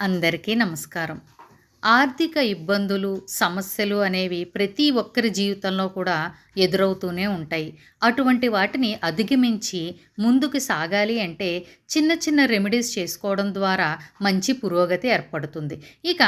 అందరికీ నమస్కారం. ఆర్థిక ఇబ్బందులు సమస్యలు అనేవి ప్రతి ఒక్కరి జీవితంలో కూడా ఎదురవుతూనే ఉంటాయి. అటువంటి వాటిని అధిగమించి ముందుకు సాగాలి అంటే చిన్న చిన్న రెమెడీస్ చేసుకోవడం ద్వారా మంచి పురోగతి ఏర్పడుతుంది. ఇక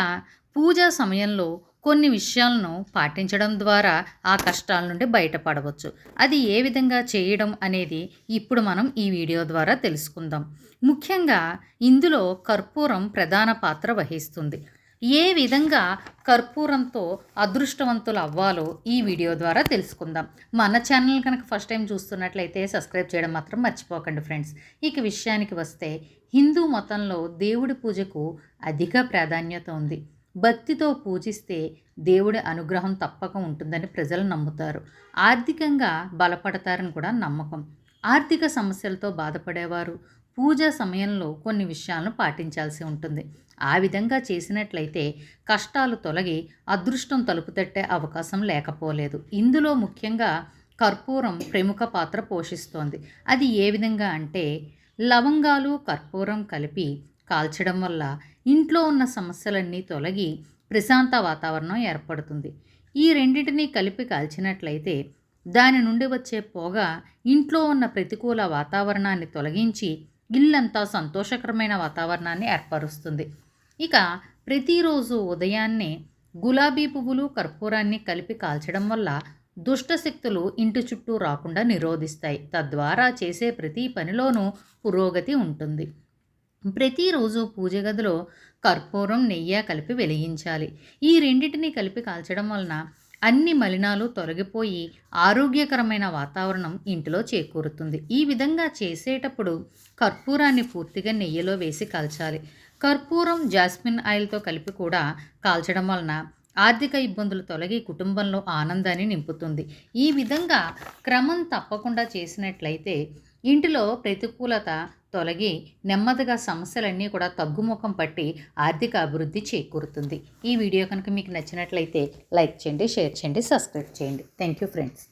పూజా సమయంలో కొన్ని విషయాలను పాటించడం ద్వారా ఆ కష్టాల నుండి బయటపడవచ్చు. అది ఏ విధంగా చేయడం అనేది ఇప్పుడు మనం ఈ వీడియో ద్వారా తెలుసుకుందాం. ముఖ్యంగా ఇందులో కర్పూరం ప్రధాన పాత్ర వహిస్తుంది. ఏ విధంగా కర్పూరంతో అదృష్టవంతులు అవ్వాలో ఈ వీడియో ద్వారా తెలుసుకుందాం. మన ఛానల్ కనుక ఫస్ట్ టైం చూస్తున్నట్లయితే సబ్స్క్రైబ్ చేయడం మాత్రం మర్చిపోకండి ఫ్రెండ్స్. ఇక విషయానికి వస్తే హిందూ మతంలో దేవుడి పూజకు అధిక ప్రాధాన్యత ఉంది. భక్తితో పూజిస్తే దేవుడి అనుగ్రహం తప్పక ఉంటుందని ప్రజలు నమ్ముతారు. ఆర్థికంగా బలపడతారని కూడా నమ్మకం. ఆర్థిక సమస్యలతో బాధపడేవారు పూజ సమయంలో కొన్ని విషయాలను పాటించాల్సి ఉంటుంది. ఆ విధంగా చేసినట్లయితే కష్టాలు తొలగి అదృష్టం తలుపు తట్టే అవకాశం లేకపోలేదు. ఇందులో ముఖ్యంగా కర్పూరం ప్రముఖ పాత్ర పోషిస్తోంది. అది ఏ విధంగా అంటే లవంగాలు కర్పూరం కలిపి కాల్చడం వల్ల ఇంట్లో ఉన్న సమస్యలన్నీ తొలగి ప్రశాంత వాతావరణం ఏర్పడుతుంది. ఈ రెండింటినీ కలిపి కాల్చినట్లయితే దాని నుండి వచ్చే పొగ ఇంట్లో ఉన్న ప్రతికూల వాతావరణాన్ని తొలగించి ఇల్లంతా సంతోషకరమైన వాతావరణాన్ని ఏర్పరుస్తుంది. ఇక ప్రతిరోజు ఉదయాన్నే గులాబీ పువ్వులు కర్పూరాన్ని కలిపి కాల్చడం వల్ల దుష్టశక్తులు ఇంటి చుట్టూ రాకుండా నిరోధిస్తాయి. తద్వారా చేసే ప్రతి పనిలోనూ పురోగతి ఉంటుంది. ప్రతిరోజు పూజ గదిలో కర్పూరం నెయ్యి కలిపి వెలిగించాలి. ఈ రెండింటిని కలిపి కాల్చడం వలన అన్ని మలినాలు తొలగిపోయి ఆరోగ్యకరమైన వాతావరణం ఇంటిలో చేకూరుతుంది. ఈ విధంగా చేసేటప్పుడు కర్పూరాన్ని పూర్తిగా నెయ్యిలో వేసి కాల్చాలి. కర్పూరం జాస్మిన్ ఆయిల్తో కలిపి కూడా కాల్చడం వలన ఆర్థిక ఇబ్బందులు తొలగి కుటుంబంలో ఆనందాన్ని నింపుతుంది. ఈ విధంగా క్రమం తప్పకుండా చేసినట్లయితే ఇంటిలో ప్రతికూలత తొలగి నెమ్మదిగా సమస్యలన్నీ కూడా తగ్గుముఖం పట్టి ఆర్థిక అభివృద్ధి చేకూరుతుంది. ఈ వీడియో కనుక మీకు నచ్చినట్లయితే లైక్ చేయండి షేర్ చేయండి సబ్స్క్రైబ్ చేయండి. Thank you friends